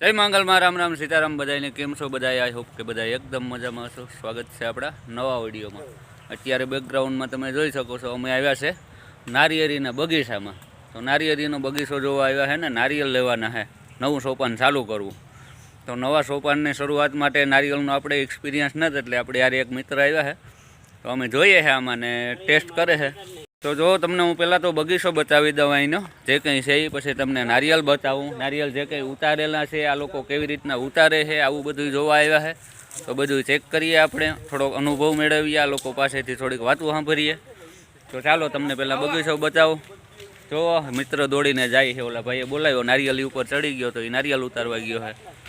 જય મંગલમાં રામ રામ, સીતારામ બધાને કેમ છો બધા આઈ હોપ કે બધા એકદમ મજામાં છો સ્વાગત છે આપણા નવા વિડીયોમાં. અત્યારે બેકગ્રાઉન્ડમાં તમે જોઈ શકો છો, અમે આવ્યા છે નારિયેરીના બગીચામાં. તો નારિયેરીનો બગીચો જોવા આવ્યા છે ને, નારિયેલ લેવાના છે નવું સોપાન ચાલુ કરવું. તો નવા સોપાનની શરૂઆત માટે નારિયેળનો આપણે એક્સપિરિયન્સ નથી એટલે આપણે યાર એક મિત્ર આવ્યા છે તો અમે જોઈએ છે આમાં ટેસ્ટ કરે છે તો જો તમને હું પહેલાં તો બગીચો બતાવી દઉં અહીંનો. જે કંઈ છે એ પછી તમને નારિયેલ બતાવું. નારિયેલ જે કંઈ ઉતારેલા છે, આ લોકો કેવી રીતના ઉતારે છે, આવું બધું જોવા આવ્યા છે. તો બધું ચેક કરીએ આપણે. થોડોક અનુભવ મેળવીએ, આ લોકો પાસેથી થોડીક વાતો સાંભળીએ. તો ચાલો તમને પહેલાં બગીચો બતાવું. જો મિત્ર દોડીને જાય છે, ઓલા ભાઈએ બોલાવ્યો, નારિયેલી ઉપર ચડી ગયો તો એ નારિયેલ ઉતારવા ગયો છે.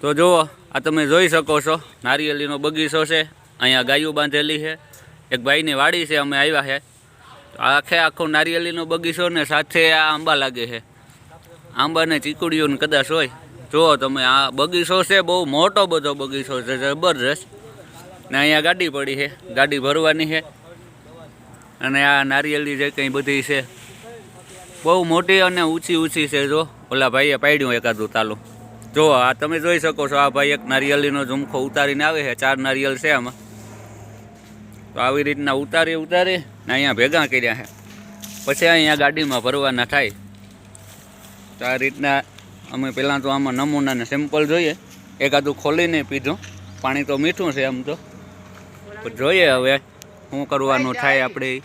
તો જુઓ, આ તમે જોઈ શકો છો નારિયેલીનો બગીચો છે, અહીંયા ગાયો બાંધેલી છે, એક ભાઈની વાડી છે, અમે આવ્યા છે. આખે આખો નારિયેલીનો બગીચો ને સાથે આ આંબા લાગે છે. આંબાને ચીકુડીઓને કદાચ હોય. જુઓ તમે, આ બગીચો છે, બહુ મોટો બધો બગીચો છે, જબરજસ્ત. ને અહીંયા ગાડી પડી છે, ગાડી ભરવાની છે. અને આ નારિયેળી જે કંઈ બધી છે બહુ મોટી અને ઊંચી ઊંચી છે જો. ઓલા ભાઈએ પાડ્યું એકાદું તાલું. જો, આ તમે જોઈ શકો છો, આ ભાઈ એક નારિયેળીનો ઝુમખો ઉતારીને આવે છે, ચાર નારિયેળ છે આમાં. તો આવી રીતના ઉતારી ઉતારી ને અહીંયા ભેગા કર્યા છે. પછી અહીંયા ગાડીમાં ભરવાના થાય. તો આ રીતના અમે પહેલાં તો આમાં નમૂનાને સેમ્પલ જોઈએ. એકાદું ખોલીને પીધું. પાણી તો મીઠું છે આમ તો. જોઈએ હવે, શું કરવાનું થાય આપણે.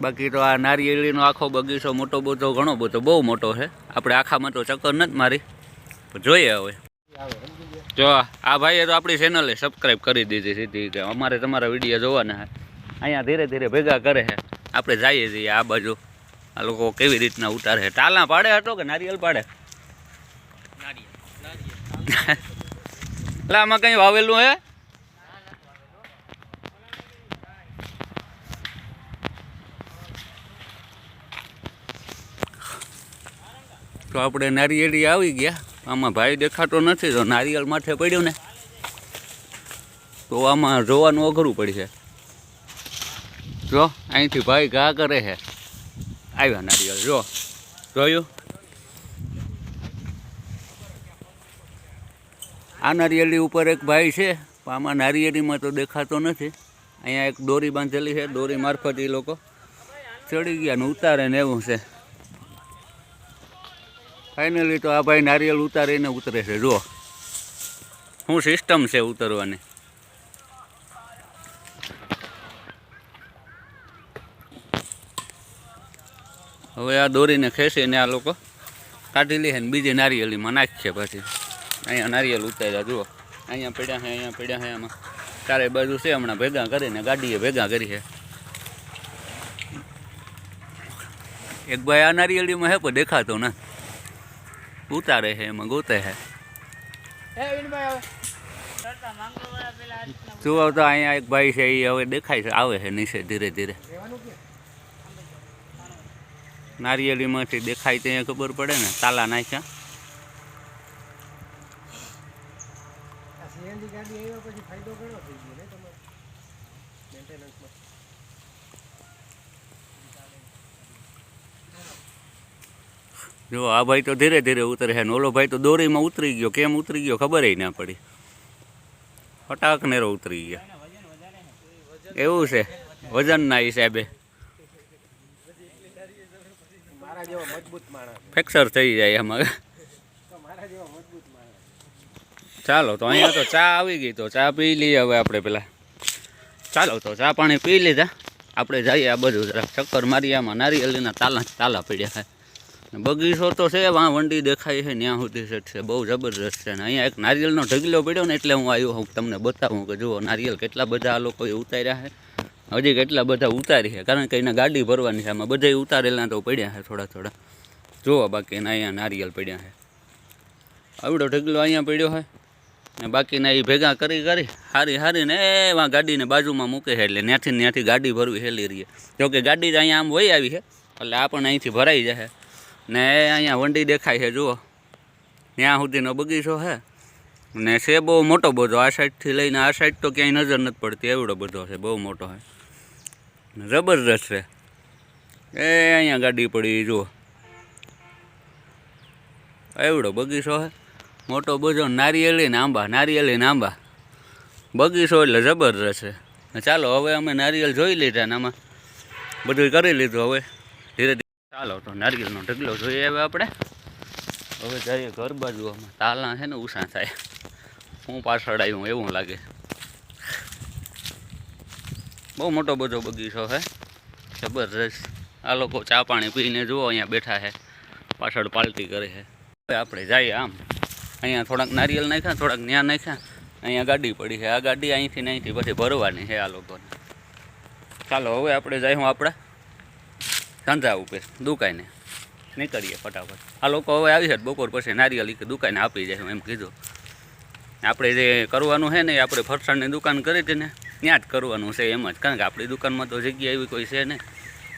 બાકી તો આ નારિયેળીનો આખો બગીચો મોટો બધો ઘણો બધો બહુ મોટો છે. આપણે આખામાં તો ચક્કર નથી મારી. જોઈએ હવે. જો આ ભાઈએ તો આપણી ચેનલે સબસ્ક્રાઈબ કરી દીધી સીધી કે અમારે તમારા વીડિયો જોવાના છે. અહીંયા ધીરે ધીરે ભેગા કરે છે. આપણે જઈએ છીએ આ બાજુ. આ લોકો કેવી રીતના ઉતારે છે. ટાલા પાડે હતો કે નારિયેલ પાડે? એટલે આમાં કંઈ વાવેલું હે? તો આપણે નારિયેળી આવી ગયા. આમાં ભાઈ દેખાતો નથી તો નારિયેળ માથે પડ્યો ને. તો આમાં જોવાનું અઘરું પડશે જો, અહીંથી ભાઈ ઘા કરે છે. આવ્યા નારિયેળ, જો. જોયું? આ નારિયેળી ઉપર એક ભાઈ છે, પણ આમાં નારિયેળીમાં તો દેખાતો નથી. અહીંયા એક દોરી બાંધેલી છે, દોરી મારફત એ લોકો ચડી ગયા ને ઉતારે ને એવું છે. ફાઇનલી તો આ ભાઈ નારિયેળ ઉતારીને ઉતરે છે, જુઓ. શું સિસ્ટમ છે ઉતરવાની? હવે આ દોરીને ખેંચીને આ લોકો કાઢી લે ને બીજી નારિયેળીમાં નાખશે પછી. અહીંયા નારિયેળ ઉતાર્યા, જુઓ. અહીંયા પડ્યા છે, અહીંયા પડ્યા છે આમાં. ચારે બાજુ છે, હમણાં ભેગા કરીને ગાડીએ ભેગા કરી છે. એક ભાઈ આ નારિયેળીમાં હે પણ દેખાતો ના ઉતારે છે એમાં ગોતે છે જુઓ તો અહીંયા એક ભાઈ છે એ હવે દેખાય છે આવે છે નીચે ધીરે ધીરે. નારિયેળીમાંથી દેખાય ત્યાં ખબર પડે ને તાલા નાખ્યા. પછી ફાયદો ઘણો થઈ ગયો ને તમારે મેન્ટેનન્સમાં જો આ ભાઈ તો ધીરે ધીરે ઉતરે છે ઓલો ભાઈ તો દોરીમાં ઉતરી ગયો. કેમ ઉતરી ગયો ખબર ના પડી. ફટાક નેરો ઉતરી ગયો. એવું છે. હિસાબે જેવા મજબૂત માણસ ફ્રેક્ચર થઈ જાય એમાં. ચાલો, તો અહીંયા તો ચા આવી ગઈ. તો ચા પી લઈએ હવે આપણે પેલા. ચાલો, તો ચા પાણી પી લીધા. આપણે જઈએ આ બધું જરા. ચક્કર મારી આમાં નારિયેલીના તાલા તાલા પડ્યા છે. બગીચો તો છે, વાં વંડી દેખાય છે ત્યાં સુધી સેટ છે, બહુ જબરજસ્ત છે. ને અહીંયા એક નારિયેળનો ઢગલો પડ્યો ને એટલે હું આવ્યો હું તમને બતાવું કે જુઓ નારિયેળ કેટલા બધા આ લોકોએ ઉતાર્યા છે. હજી કેટલા બધા ઉતારી છે, કારણ કે એને ગાડી ભરવાની છે, આમાં બધા ઉતારેલા તો પડ્યા છે થોડા થોડા. જુઓ બાકી એના અહીંયા નારિયેળ પડ્યા છે. આવડો ઢગલો અહીંયા પડ્યો હોય ને બાકીના એ ભેગા કરી કરી, હારી હારીને એવા ગાડીને બાજુમાં મૂકે છે, એટલે ત્યાંથી ને ત્યાંથી ગાડી ભરવી હેલી રહીએ જોકે ગાડી તો અહીંયા આમ વહી આવી છે, એટલે આ પણ અહીંથી ભરાઈ જશે. ને અહીંયા વંડી દેખાય છે, જુઓ. ત્યાં સુધીનો બગીચો છે ને છે બહુ મોટો બધો, આ સાઈડથી લઈને આ સાઈડ તો ક્યાંય નજર નથી પડતી, એવડો બધો છે, બહુ મોટો છે જબરદસ્ત છે. એ અહીંયા ગાડી પડી, જુઓ. એવડો બગીચો છે મોટો બધો, નારિયેળી ને આંબા, નારિયેળી ને આંબા. બગીચો એટલે જબરદસ્ત છે. ચાલો, હવે અમે નારિયેલ જોઈ લીધા ને આમાં. બધું કરી લીધું હવે. ધીરે ધીરે ચાલો તો નારિયેલનો ઢગલો જોઈએ હવે આપણે. હવે જઈએ ઘર બાજુ આમાં તાલા છે ને ઉષા થાય. હું પાછળ આવ્યું, એવું લાગે. બહુ મોટો બધો બગીચો છે. જબરદસ્ત આ લોકો ચા પાણી પીને જુઓ, અહીંયા બેઠા છે. પાછળ પાલટી કરે છે. હવે આપણે જઈએ આમ. અહીંયા થોડાક નારિયેલ નાખ્યા, થોડાક ન્યા નાખ્યા. અહીંયા ગાડી પડી છે. આ ગાડી અહીંથી અહીંથી પછી ભરવાની છે આ લોકોને. ચાલો, હવે આપણે જઈશું આપણે. ધંધા ઉપર, દુકાને. નીકળીએ ફટાફટ. આ લોકો હવે આવી છે બપોર પછી નારિયેલ કે દુકાને આપી જાય એમ કીધું. આપણે જે કરવાનું છે ને આપણે ફરસાણની દુકાન કરી હતી ને, ત્યાં જ કરવાનું છે એમ જ. કારણ કે આપણી દુકાનમાં તો જગ્યા એવી કોઈ છે નહીં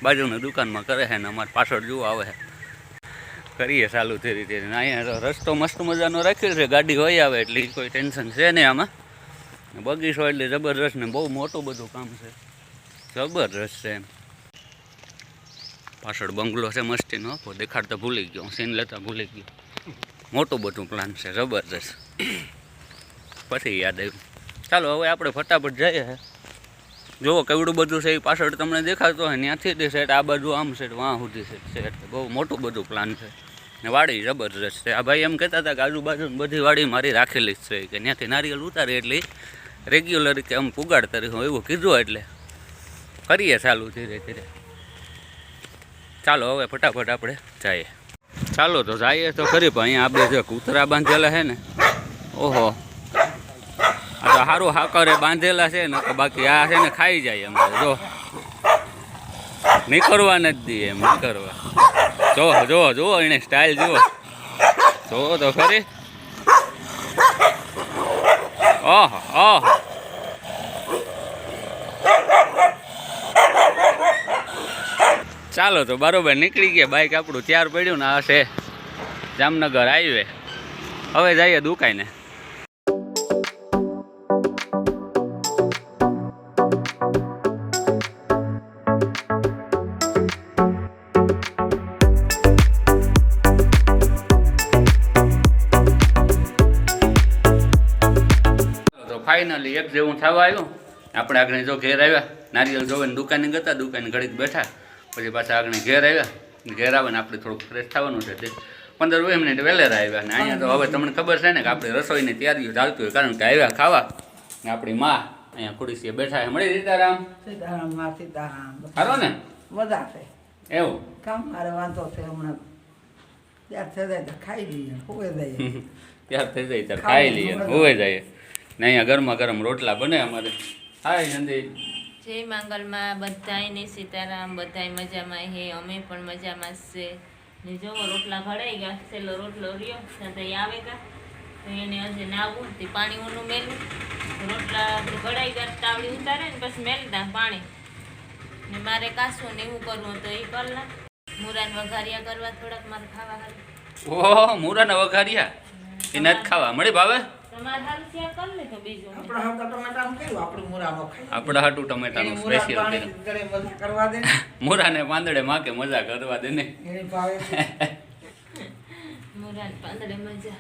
બાજુની દુકાનમાં કરે છે ને, અમારે પાછળ જોવા આવે છે. કરીએ ચાલુ ધીરે ધીરે અહીંયા તો રસ્તો મસ્ત મજાનો રાખ્યો છે, ગાડી હોય આવે એટલે કોઈ ટેન્શન છે નહીં આમાં. બગીચો એટલે જબરદસ્ત ને બહુ મોટું બધું કામ છે. જબરદસ્ત છે એમ. પાછળ બંગલો છે, મસ્તીનો દેખાડતા ભૂલી ગયો સીન લેતા ભૂલી ગયો. મોટું બધું પ્લાન છે જબરદસ્ત પછી યાદ આવ્યું. ચાલો, હવે આપણે ફટાફટ જઈએ. જુઓ કેવડું બધું છે, એ પાછળ તમને દેખાતો હોય, ત્યાંથી તે સેટ આ બાજુ આમ સેટ વાં સુધી સેટ છે એટલે બહુ મોટું બધું પ્લાન છે. ને વાડી જબરદસ્ત છે. આ ભાઈ એમ કહેતા હતા કે આજુબાજુ બધી વાડી મારી રાખેલી જ છે, કે ત્યાંથી નારિયેલ ઉતારી એટલે રેગ્યુલર કે આમ પુગાડતા રહ્યું એવું કીધું એટલે. કરીએ ચાલુ ધીરે ધીરે. ચાલો હવે ફટાફટ આપણે જઈએ. ચાલો તો જઈએ તો ખરી, પણ અહીંયા આપણે જે કૂતરા બાંધેલા છે ને, ઓહો. આ તો સારું હાકરે બાંધેલા છે ને બાકી આ છે ને ખાઈ જાય એમ. જો. નીકળવા નથી દે એમ, નીકળવા. જો જો જો, એને સ્ટાઇલ જુઓ. જો તો ખરી. ઓહો ઓહો. ચાલો તો બરોબર નીકળી ગયા. બાઇક આપણું ત્યાર પડ્યું ને આ છે જામનગર હાઈવે. હવે જઈએ દુકાને. ફાઇનલી એક જેવું થવા આવ્યું. આપણે આગળ જો ઘેર આવ્યા, નારિયેલ જોવે દુકાને ગતા, દુકાને ઘડીક બેઠા. પછી પાછા આગળ ઘેર આવ્યા. ઘેર આવે ને આપણે થોડુંક ફ્રેશ થવાનું છે તે. પંદર વીસ મિનિટ વહેલેરા આવ્યા. ને અહીંયા તો હવે તમને ખબર છે ને કે આપણે રસોઈની તૈયારીઓ ચાલતી હોય કારણ કે આવ્યા ખાવા. ને આપણી માં અહીંયા ખુરશીએ બેઠા છે. મળી સીતારામ? સીતારામમાં સીતારામ. સારો ને? મજા છે. એવું? કામ મારે વાંધો છે હમણાં. ત્યાર થઈ જાય તો ખાઈ લઈએ હોવે જઈએ ત્યાર થઈ જાય તો ખાઈ લઈએ હોવે જાય. ને અહીંયા ગરમા ગરમ રોટલા બને અમારે. હાય નંદી. જય મંગલમાં બધાયને સીતારામ બધાય મજામાં હે અમે પણ મજામાં છે. ને જોવો રોટલા ઘડાઈ ગયા છેલ્લો રોટલો રહ્યો સાથે આવે ગયા તો એને હજે નાવું તે પાણી ઊનું મેલું. રોટલા ઘડાઈ ગયા તાવડી ઉતારે ને પછી મેલતા પાણી. ને મારે કાસું ને એવું કરવું તો એ કરલા મુરાન વઘારિયા કરવા થોડાક મારે ખાવા હાલ. ઓહો મૂરાના વઘારિયા? એ નથી ખાવા. મળે ભાવે? આપણા હાટુ ટમેટાનું કેવું આપણે મુરાનો ખાઈ આપણા હાટું ટમેટાનું એની મુરા સ્પેશિયલ ને. પાંદડે માકે મજા કરવા દે ને. એની ભાવે મુરાન પાંદડે મજા.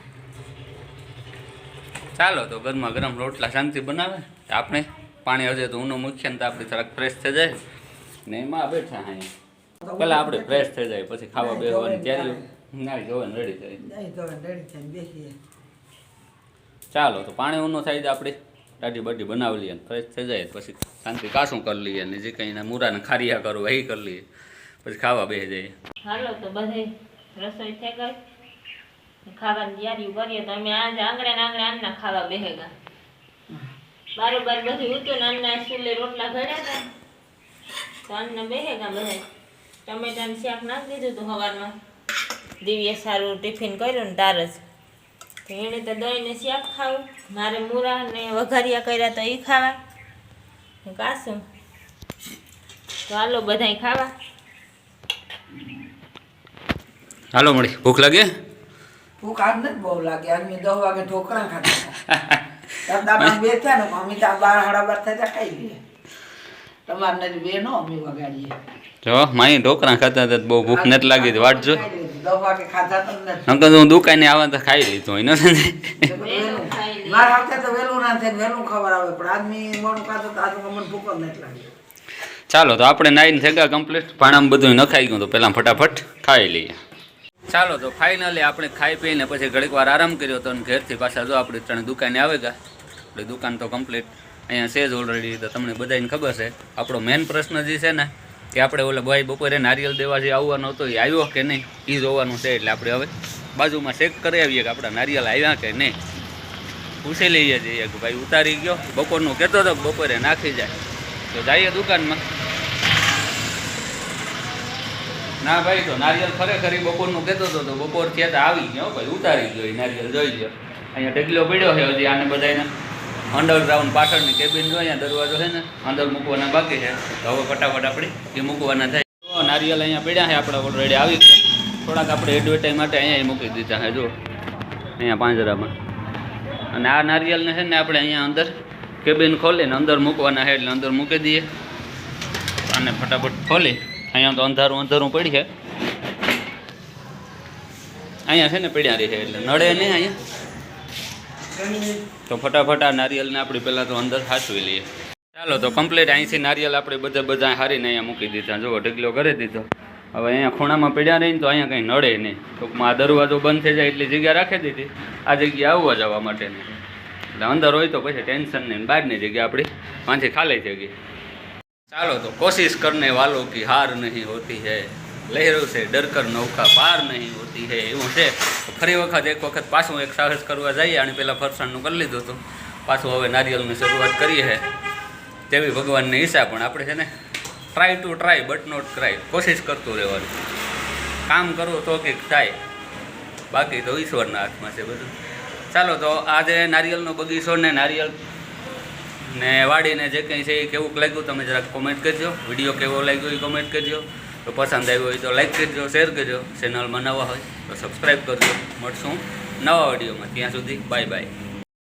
ચાલો તો ગરમા ગરમ રોટલા શાંતિ બનાવે. આપણે પાણી હજે તો ઊનો મૂકીએ ને તો આપણે થોડાક ફ્રેશ થઈ જાય. ને એમાં બેઠા અહીંયા પેલા આપણે ફ્રેશ થઈ જાય પછી ખાવા બેસવાની ત્યારે ના જોવે ને રેડી થાય રેડી થાય બેસીએ. ચાલો, તો પાણી ઊનું થાય તો આપણે દાઢી બાઢી બનાવી લઈએ ફ્રેશ થઈ જાય પછી શાંતિ કાશું કરી લઈએ ને જે કંઈ મૂરાને ખારિયા કરવું એ કરી લઈએ. પછી ખાવા બેસી જઈએ. હાલો, તો બધે રસોઈ થઈ ગઈ. ખાવાની તૈયારી કરીએ તો અમે આજે આંગણે ને આંગણે આમના ખાવા બેહેગા બારોબાર બધું ઉતું ને અન્ના સ્કૂલે રોટલા ઘડ્યા હતા. તો અન્ન બેહેગા બધા. ટમેટાનું શાક નાખી દીધું હતું સવારમાં. દિવ્ય સારું ટિફિન કર્યું ને તાર જ. એણે તો દહીં ને શાક ખાવું. મારે મૂરા ને વઘારિયા કર્યા તો એ ખાવા. કાશું તો હાલો બધા ખાવા. હાલો મળી. ભૂખ લાગે? ભૂખ આજ નથી બહુ લાગે. આજ મેં દસ વાગે ઢોકળા દાદા બે થયા ને અમે ત્યાં બાર સાડા બાર થયા ત્યાં ખાઈ લઈએ તમારે બે નો અમે વગાડીએ જો માય ઢોકળા ખાતા હતા તો બહુ ભૂખ નથી લાગી વાટ જો તો હું દુકાને આવવા તો ખાઈ લીધું હોય નથી. મારા હાથે તો વેલું ના થાય વેલું ખબર આવે પણ આદમી મોડું ખાધું તો આજે મને ભૂખ જ નથી લાગી. ચાલો તો આપણે નાઈન થેગા કમ્પ્લીટ ભાણામાં બધું નખાઈ ગયું તો પહેલાં ફટાફટ ખાઈ લઈએ. ચાલો તો ફાઇનલી આપણે ખાઈ પીને પછી ઘડીક વાર આરામ કર્યો તો અને ઘેરથી પાછા જો આપણે ત્રણ દુકાને આવે ગયા આપણી દુકાન તો કમ્પ્લીટ અહીંયા છે જ ઓલરેડી તો તમને બધાને ખબર છે. આપણો મેઇન પ્રશ્ન જે છે ને કે આપણે ઓલા ભાઈ બપોરે નારિયેલ દેવા જે આવવાનો હતો, એ આવ્યો કે નહીં? એ જોવાનું છે એટલે આપણે હવે બાજુમાં ચેક કરી આવીએ કે આપણા નારિયેલ આવ્યા કે નહીં. પૂછી લઈએ જઈએ કે ભાઈ ઉતારી ગયો. બપોરનું કહેતો હતો બપોરે નાખી જાય. તો જઈએ દુકાનમાં. ના ભાઈ, તો નારિયેલ ખરેખર બપોરનું કહેતો હતો તો બપોર થયા તો આવી ગયો ભાઈ. ઉતારી ગયો ઈ નારિયેલ, જોઈ ગયો અહીંયા ઢગલો પડ્યો છે હજી આને બધાને અંડરગ્રાઉન્ડ પાછળની કેબિન જો અહીંયા દરવાજો છે ને, અંદર મૂકવાના બાકી છે. તો હવે ફટાફટ આપણે એ મૂકવાના થાય. નારિયેલ અહીંયા પડ્યા છે, આપણે ઓલરેડી આવી ગયા. થોડાક આપણે એડવર્ટાઈઝ માટે અહીંયા મૂકી દીધા છે, જો. અહીંયા પાંજરામાં. અને આ નારિયેલને છે ને આપણે અહીંયા અંદર કેબિન ખોલીને અંદર મૂકવાના છે, એટલે અંદર મૂકી દઈએ. અને ફટાફટ ખોલી. અહીંયા તો અંધારું અંધારું પડી છે. અહીંયા છે ને પડ્યા રહી છે, એટલે નડે નહીં અહીંયા. તો ફટાફટ આ નારિયેલને આપણે પહેલાં તો અંદર સાચવી લઈએ. ચાલો તો કમ્પ્લીટ અહીંથી નારિયેલ આપણે બધા બધા હારીને અહીંયા મૂકી દીધા. જો ઢગલો કરી દીધો. હવે અહીંયા ખૂણામાં પડ્યા રહીને તો અહીંયા કંઈ નડે નહીં. ટૂંકમાં આ દરવાજો બંધ થઈ જાય એટલી જગ્યા રાખી દીધી. આ જગ્યા આવવા જવા માટેની. એટલે અંદર હોય તો પછી ટેન્શન નહીં બહારની જગ્યા આપણી પાછી ખાલી જગ્યા ચાલો તો કોશિશ કરને વાલો કે હાર નહીં હોતી है લહેરો છે, ડરકર નૌકા પાર નહીં હોતી હે, એવું છે. ફરી વખત એક વખત પાછું એક સાહસ કરવા જઈએ અને પહેલાં ફરસાણનું કરી લીધું હતું. પાછું હવે નારિયેલની શરૂઆત કરીએ છે તેવી ભગવાનની ઈચ્છા પણ આપણે છે ને try to try but not cry કોશિશ કરતું રહેવાનું. કામ કરવું તો કંઈક થાય. બાકી તો ઈશ્વરના હાથમાં છે બધું. ચાલો તો આજે નારિયેલનો બગીચો ને નારિયેલ ને વાડીને જે કંઈ છે એ કેવું લાગ્યું તમે જરાક કોમેન્ટ કરજો. વીડિયો કેવો લાગ્યો એ કોમેન્ટ કરજો. તો પસંદ આવ્યું હોય તો લાઈક કરજો શેર કરજો. ચેનલમાં નવા હોય તો સબસ્ક્રાઈબ કરજો. મળશું નવા વિડીયોમાં. ત્યાં સુધી બાય બાય